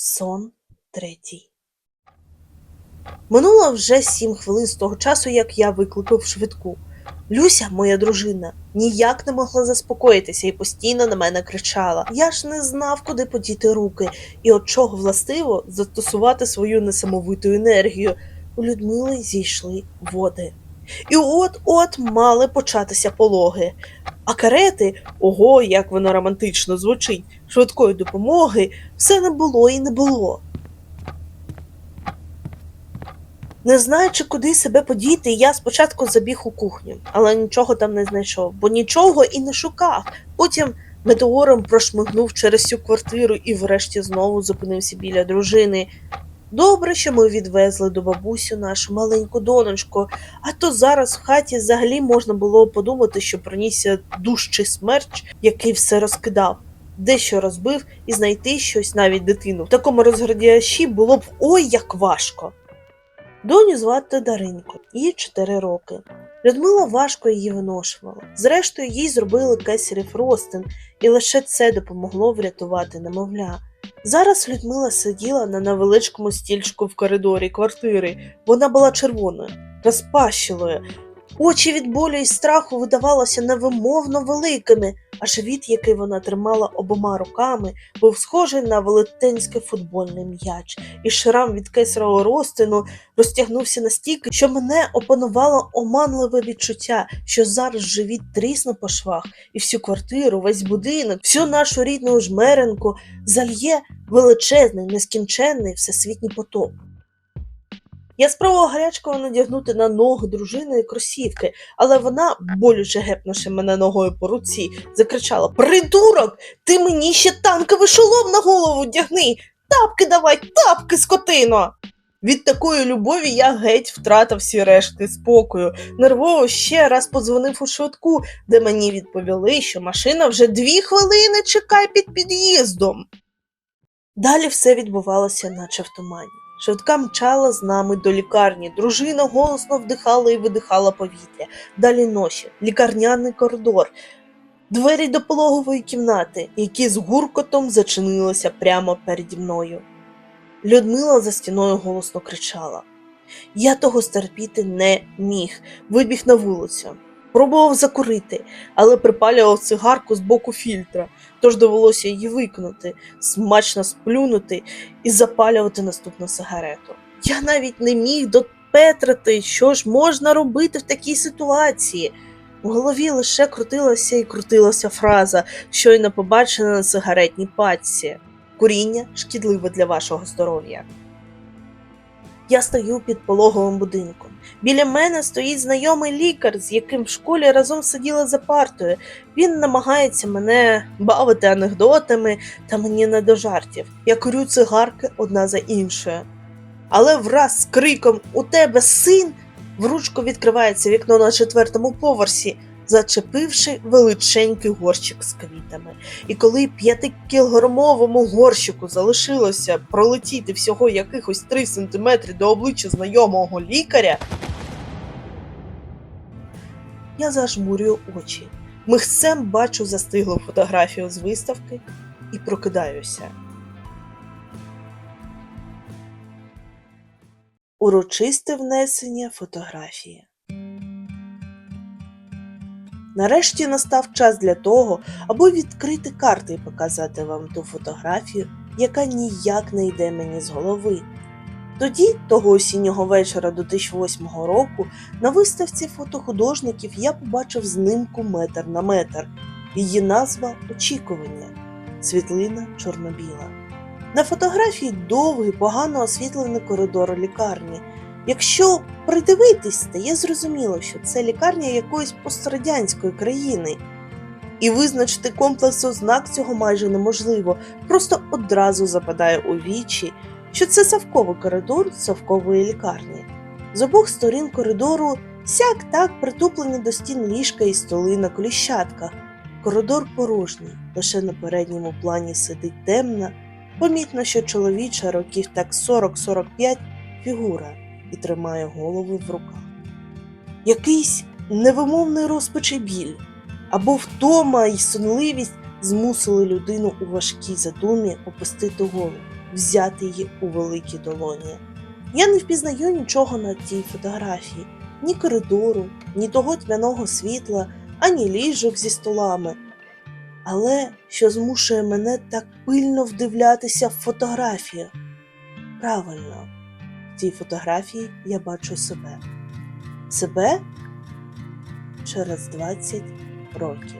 Сон третій. Минуло вже сім хвилин з того часу, як я викликав швидку. Люся, моя дружина, ніяк не могла заспокоїтися і постійно на мене кричала. Я ж не знав, куди подіти руки, і от чого властиво застосувати свою несамовиту енергію. У Людмили зійшли води. І от-от мали початися пологи. А карети, ого, як воно романтично звучить, швидкої допомоги, все не було і не було. Не знаючи, куди себе подіти, я спочатку забіг у кухню, але нічого там не знайшов, бо нічого і не шукав. Потім метеором прошмигнув через всю квартиру і врешті знову зупинився біля дружини. Добре, що ми відвезли до бабусю нашу маленьку донечку, а то зараз в хаті взагалі можна було подумати, що пронісся дужчий смерч, який все розкидав, дещо розбив і знайти щось, навіть дитину. В такому розградящі було б ой як важко. Доню звати Даринко, їй 4 роки. Людмила важко її виношувала. Зрештою, їй зробили кесарів ростин, і лише це допомогло врятувати немовля. Зараз Людмила сиділа на невеличкому стільчику в коридорі квартири. Вона була червоною, розпащилою. Очі від болю і страху видавалося невимовно великими, а живіт, який вона тримала обома руками, був схожий на велетенський футбольний м'яч, і шрам від кесарового розтину розтягнувся настільки, що мене опанувало оманливе відчуття, що зараз живіт трісне по швах, і всю квартиру, весь будинок, всю нашу рідну жмеренку зальє величезний, нескінченний всесвітній потоп. Я спробував гарячково надягнути на ноги дружини кросівки, але вона, болюче гепнувши мене ногою по руці, закричала: Придурок! Ти мені ще танковий шолом на голову вдягни! Тапки давай, тапки, скотино! Від такої любові я геть втратив всі рештки спокою. Нервово ще раз подзвонив у швидку, де мені відповіли, що машина вже дві хвилини чекає під під'їздом. Далі все відбувалося, наче в тумані. Швидка мчала з нами до лікарні. Дружина голосно вдихала і видихала повітря. Далі ноші, лікарняний коридор, двері до пологової кімнати, які з гуркотом зачинилися прямо переді мною. Людмила за стіною голосно кричала. Я того стерпіти не міг, вибіг на вулицю. Пробував закурити, але припалював цигарку з боку фільтра, тож довелося її викинути, смачно сплюнути і запалювати наступну сигарету. Я навіть не міг допетрити, що ж можна робити в такій ситуації. В голові лише крутилася і крутилася фраза, щойно побачена на сигаретній пачці. Куріння шкідливе для вашого здоров'я. Я стою під пологовим будинком. Біля мене стоїть знайомий лікар, з яким в школі разом сиділа за партою. Він намагається мене бавити анекдотами та мені не до жартів. Я курю цигарки одна за іншою. Але враз з криком У тебе син в ручку відкривається вікно на четвертому поверсі, зачепивши величенький горщик з квітами. І коли п'ятикілограмовому горщику залишилося пролетіти всього якихось 3 сантиметри до обличчя знайомого лікаря, я зажмурюю очі. Михцем бачу застиглу фотографію з виставки і прокидаюся. Урочисте внесення фотографії. Нарешті настав час для того, аби відкрити карти і показати вам ту фотографію, яка ніяк не йде мені з голови. Тоді, того осіннього вечора 2008 року, на виставці фотохудожників я побачив знимку метр на метр. Її назва Очікування. Світлина чорно-біла. На фотографії довгий, погано освітлений коридор лікарні. Якщо придивитись, стає зрозуміло, що це лікарня якоїсь пострадянської країни. І визначити комплекс ознак цього майже неможливо, просто одразу западає у вічі, що це совковий коридор совкової лікарні. З обох сторін коридору сяк так притуплені до стін ліжка і столи на коліщатках. Коридор порожній, лише на передньому плані сидить темна, помітно, що чоловіча років так 40-45 фігура і тримає голову в руках. Якийсь невимовний розпач і біль або втома і сонливість змусили людину у важкій задумі опустити голову. взяти її у великі долоні. Я не впізнаю нічого на тій фотографії, ні коридору, ні того тьмяного світла, ані ліжок зі столами. Але що змушує мене так пильно вдивлятися в фотографію? Правильно, в цій фотографії я бачу себе. Себе через 20 років.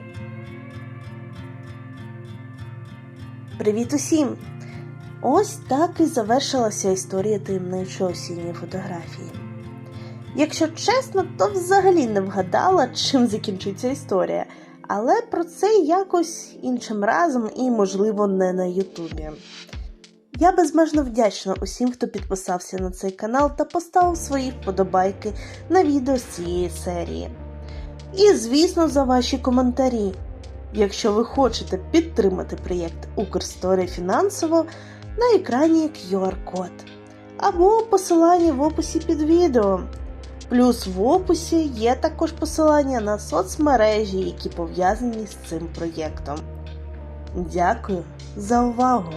Привіт усім! Ось так і завершилася історія таємничої осінньої фотографії. Якщо чесно, то взагалі не вгадала, чим закінчиться історія, але про це якось іншим разом і, можливо, не на Ютубі. Я безмежно вдячна усім, хто підписався на цей канал та поставив свої вподобайки на відео з цієї серії. І, звісно, за ваші коментарі. Якщо ви хочете підтримати проєкт Укрсторі фінансово, на екрані QR-код або посилання в описі під відео. Плюс в описі є також посилання на соцмережі, які пов'язані з цим проєктом. Дякую за увагу!